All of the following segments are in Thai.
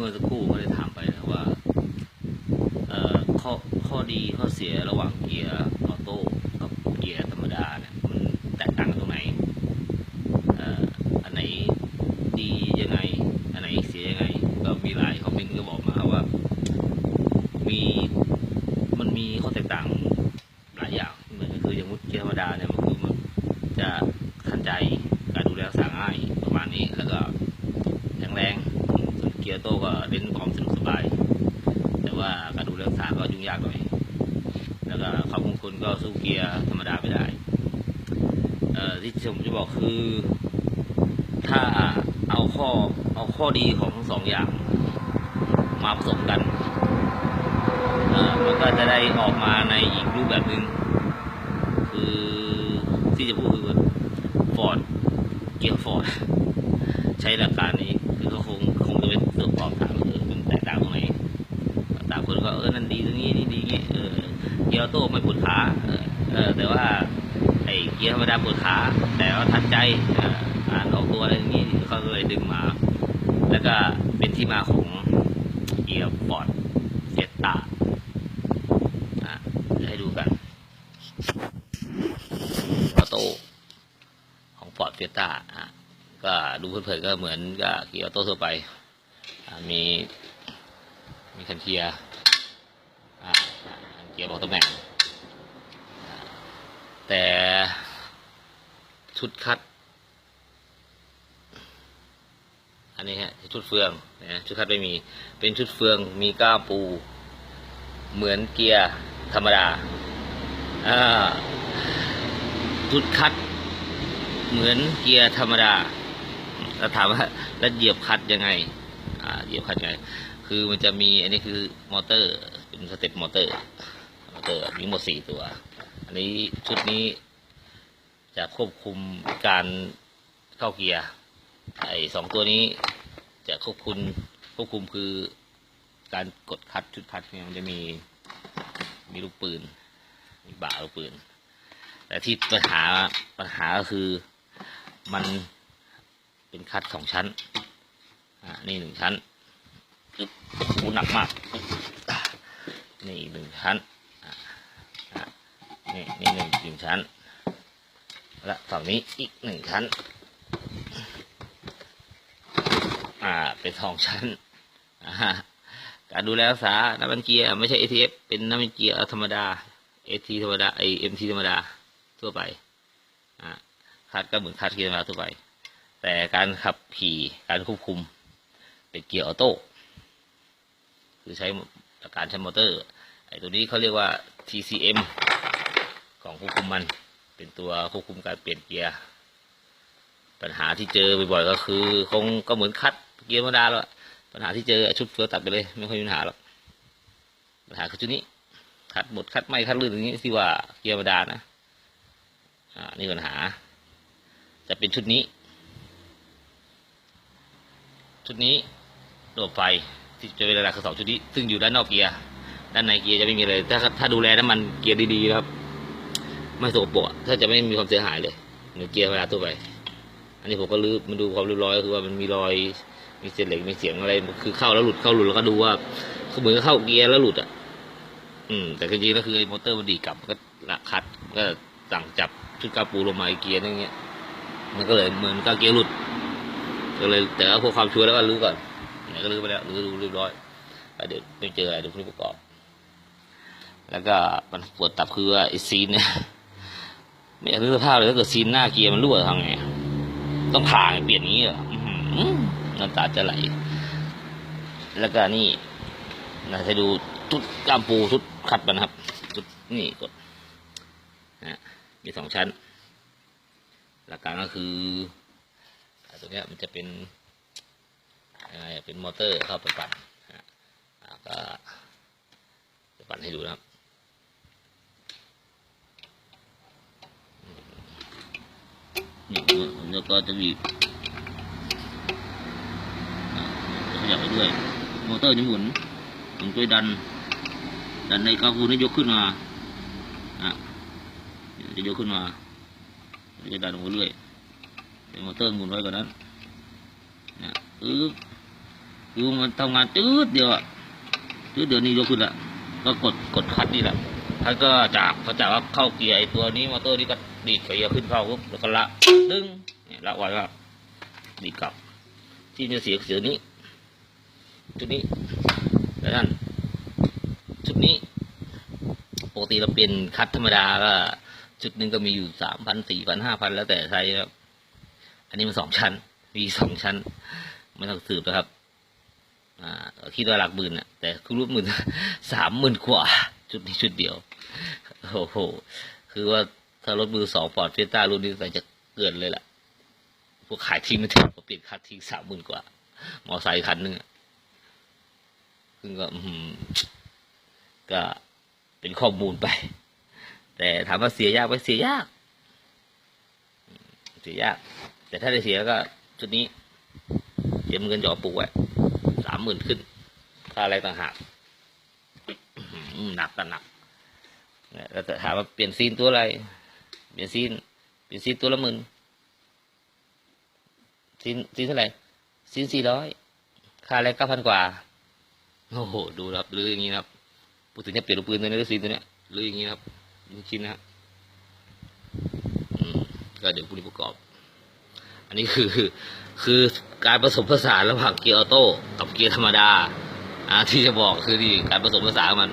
มื่อสักครู่ก็ได้ถามไปนะว่าข้อข้อดีข้อเสียระหว่างเกียร์ออโต้กับเกียร์ธรรมดาเนี่ยมันแตกต่างตรงไหนอันไหนดียังไง อันไหนเสียยังไง ก็มีหลายคอมเมนต์ก็บอกมาครับว่า มีมันมีข้อแตกต่างหลายอย่างเหมือนก็คืออย่างมุดเกียร์ธรรมดาเนี่ยมันคือมันจะทันใจการดูแลรักษาง่ายประมาณนี้แล้วก็แข็งแรงส่วนเกียร์โต้ก็เล่นความสนุกสบาย แต่ว่าการดูแลรักษาก็ยุ่งยากหน่อย แล้วก็ความคงทนก็สู้เกียร์ธรรมดาไม่ได้เอ่ที่ผมจะบอกคือ ถ้าเอาข้อเอาข้อดีของสองอย่าง มาผสมกันมันก็จะได้ออกมาในอีกรูปแบบหนึ่งคือที่จะพูดคือฟอร์ดเกียร์ฟอร์ดใช้หลักการนี้คือเขาคง ออโต้ไม่ปวดขาเออแต่ว่าไอ้เกียร์ธรรมดาปวดขา แต่ว่าทันใจอ่ารออกตัวอะไรอย่างงี้เขาเลยดึงมา แล้วก็เป็นที่มาของเกียร์ฟอร์ดเซตตาอะให้ดูกันออโต้ของฟอร์ดเฟต้าอะก็ดูเผินๆก็เหมือนกับเกียร์ออโต้ทั่วไปมีมีคันเกียร์อ่าียบอกตำแหน่ง แต่ชุดคัด อันนี้ฮะชุดเฟืองนะชุดคัดไม่มี เป็นชุดเฟืองมีก้าปู เหมือนเกียร์ธรรมดาอ่าชุดคัด เหมือนเกียร์ธรรมดาแล้วถามว่าแล้วเหยียบคัดยังไงเหยียบคัดยังไง คือมันจะมีอันนี้คือมอเตอร์ เป็นสเต็ปมอเตอร์ เตอร์มีหมดสี่ตัว อันนี้ชุดนี้จะควบคุมการเข้าเกียร์ไอ้สองตัวนี้จะควบคุมควบคุมคือการกดคัดชุดคัดเนี่ยมันจะมีมีลูกปืนมีบ่าลูกปืน แต่ที่ปัญหาปัญหาก็คือมันเป็นคัดสองชั้นอ่านี่หนึ่งชั้นปึ๊บโอ้หนักมากนี่หนึ่งชั้น นี่นี่หนึ่งหนึ่งชั้น และฝั่งนี้อีกหนึ่งชั้น อ่า เป็นสองชั้นอ่าการดูแลรักษาน้ำมันเกียร์ไม่ใช่ ATF เป็นน้ำมันเกียร์ธรรมดา AT ธรรมดาไอ MT ธรรมดาทั่วไปอ่าคัดก็เหมือนคัดเกียร์ธรรมดาทั่วไป แต่การขับขี่การควบคุมเป็นเกียร์ออโต้คือใช้การใช้มอเตอร์ไอ้ตัวนี้เขาเรียกว่า TCM ของควบคุมมัน เป็นตัวควบคุมการเปลี่ยนเกียร์ปัญหาที่เจอบ่อยๆก็คือคงก็เหมือนคัดเกียร์ธรรมดาแล้วปัญหาที่เจอชุดเฟือตัดไปเลยไม่ค่อยมีปัญหาหรอกปัญหาคือชุดนี้คัดหมดคัดไม่คัดลื่นอย่างนี้ที่ว่าเกียร์ธรรมดานะอ่านี่ปัญหา จะเป็นชุดนี้ ชุดนี้ระบบไฟที่จะเป็นระดับคือสองชุดนี้ ซึ่งอยู่ด้านนอกเกียร์ด้านในเกียร์จะไม่มีเลย ถ้าถ้าดูแลน้ำมันเกียร์ดีๆครับ ไม่สกปรกถ้าจะไม่มีความเสียหายเลยเหมือนเกียร์เวลาทั่วไป อันนี้ผมก็ลื้อมาดูความเรียบร้อยก็คือว่ามันมีรอยมีเศษเหล็กมีเสียงอะไรคือเข้าแล้วหลุดเข้าหลุดแล้วก็ดูว่าเหมือนเข้าเกียร์แล้วหลุดอะ อืม แต่จริงๆแล้วคือไอ้มอเตอร์มันดีกลับก็ละคัดก็สั่งจับชุดกาปูลงมาเกียร์นึงเงี้ย มันก็เลยเหมือนกับเกียร์หลุดก็เลยแต่ว่าพวกความชัวร์แล้วก็รื้อก่อนไหนก็รื้อไปแล้วรื้อดูเรียบร้อยเดี๋ยวไม่เจออะไรเดี๋ยวพรุ่งนี้ประกอบ แล้วก็มันปวดตับคือว่าไอซีนเนี่ย ไม่อยากนึกสภาพเลยถ้าเกิดซีนหน้าเกียร์มันรั่วทำไงต้องผ่าเปลี่ยนอย่างนี้เหรอน้ำตาจะไหล แล้วก็นี่นะให้ดูชุดกล้ามปูชุดคัดมันครับชุดนี่กดนะมีสองชั้น หลักการก็คือตัวนี้มันจะเป็นยังไงอะเป็นมอเตอร์เข้าไปปั่นอะก็จะปั่นให้ดูนะครับ แล้วก็จะบีขยับไปเรื่อยมอเตอร์จะหมุนหมุนตัวดัน ดันในกาฟูนี่ยกขึ้นมาอะจะยกขึ้นมาจะดันลงไปเรื่อยเป็นมอเตอร์หมุนไว้ก่อนนั้นนะอึ๊บคือมันทำงานจืดเดียวอะจืดเดียวนี้ยกขึ้นละก็กดกดคัดนี่แหละท่านก็จากเขาจากว่าเข้าเกียร์ไอตัวนี้มอเตอร์นี่ก็ ดีดเกียร์ขึ้นเข้าปุ๊บแล้วก็ละดึงเนี่ยละไว้ว่าดีดกลับ ที่จะเสียเสียนี้ชุดนี้แล้วนั่นชุดนี้ปกติเราเปลี่ยนคัดธรรมดาก็ชุดหนึ่งก็มีอยู่สามพันสี่พันห้าพันแล้วแต่ไซส์ครับอันนี้มันสองชั้นมีสองชั้นไม่ต้องสืบนะครับอ่าคิดว่าหลักหมื่นน่ะแต่คุณรู้หมื่นสามหมื่นกว่า ชุดนี้ชุดเดียวโอ้โหคือว่า ถ้ารถมือสองปอร์ดเฟต้ารุ่นนี้ใส่จะเกินเลยล่ะ พวกขายทิ้งไม่ถึงก็เปลี่ยนคัดทิ้งสามหมื่นกว่า มอไซค์คันหนึงอะซึ่งก็อืมก็เป็นข้อมูลไป แต่ถามว่าเสียยากไหมเสียยาก เสียยาก แต่ถ้าได้เสียก็ชุดนี้เสียเงินหยอปลูกไว้สามหมื่นขึ้น ค่าอะไรต่างหากหนักกันหนักเนี่ยแล้วจะถามว่าเปลี่ยนซีนตัวอะไร เปลี่ยนซีนเปลี่ยนซีนตัวละหมื่นซีนซีนเท่าไหร่ซีนสี่ร้อยค่าแรงเก้าพันกว่า โอ้โห ดูครับลืออย่างนี้ครับพูดถึงจะเปลี่ยนลูกปืนตัวนี้หรือซีนตัวเนี้ยลืออย่างนี้ครับชิ้นๆนะครับก็เดี๋ยวพรุ่งนี้ประกอบ อันนี้คือคือการผสมผสานระหว่างเกียร์ออโต้กับเกียร์ธรรมดาอ่าที่จะบอกคือนี่การผสมผสานมัน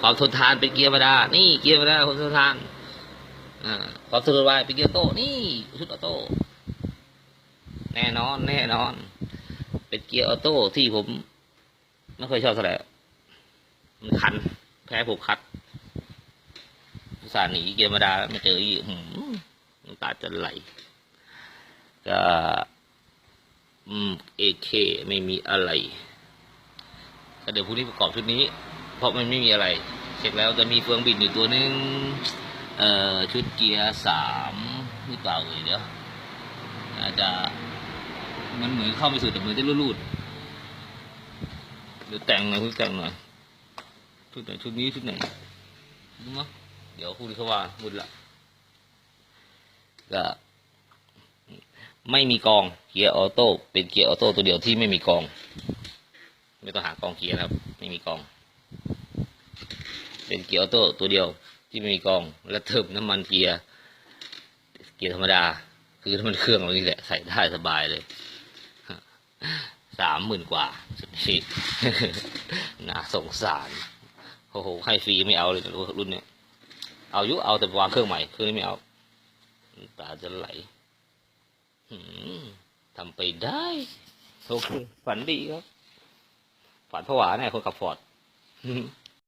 ความทนทานเป็นเกียร์ธรรมดา นี่เกียร์ธรรมดาความทนทาน อ่าความทนทาเป็นเกียร์อโต้นี่ชุดออโต้แน่นอน แน่นอน เป็นเกียร์ออโต้ที่ผมไม่ค่อยชอบเท่าไหร่มันคัน แพ้ผมคัดสาห์หนีเกียร์ธรรมดามาเจออีกหืมน้ำตาจะไหลก็อืมเอเคไม่มีอะไรก็เดี๋ยวพรุ่งนี้ประกอบชุดนี้ เพราะมันไม่มีอะไรเช็คแล้วจะมีเฟืองบิดอยู่ตัวนึง เอ่อชุดเกียร์สามหรือเปล่าเอ่ยเดี๋ยวอาจจะมันเหมือนเข้าไม่สุดแต่มือจะรูดๆเดี๋ยวแต่งหน่อยชุดแต่งหน่อยชุดไหนชุดนี้ชุดไหนรู้มั้ยเดี๋ยวพรุ่งนี้เขาว่ามุดละก็ไม่มีกองเกียร์ออโต้เป็นเกียร์ออโต้ตัวเดียวที่ไม่มีกอง ไม่ต้องหากองเกียร์นะครับ ไม่มีกอง เป็นเกียร์ออโต้ตัวเดียว ที่ไม่มีกอง และเติมน้ำมันเกียร์เกียร์ธรรมดา คือน้ำมันเครื่องเรานี่แหละใส่ได้สบายเลยสามหมื่นกว่าสุดที่น่าสงสารโอ้โหให้ฟรีไม่เอาเลยรุ่นเนี้ยเอาอยุเอาแต่วางเครื่องใหม่เครื่องนี้ไม่เอาน้ำตาจะไหลหืมทำไปได้โอเคฝันดีครับ ฝันผวาแน่คนขับฟอร์ด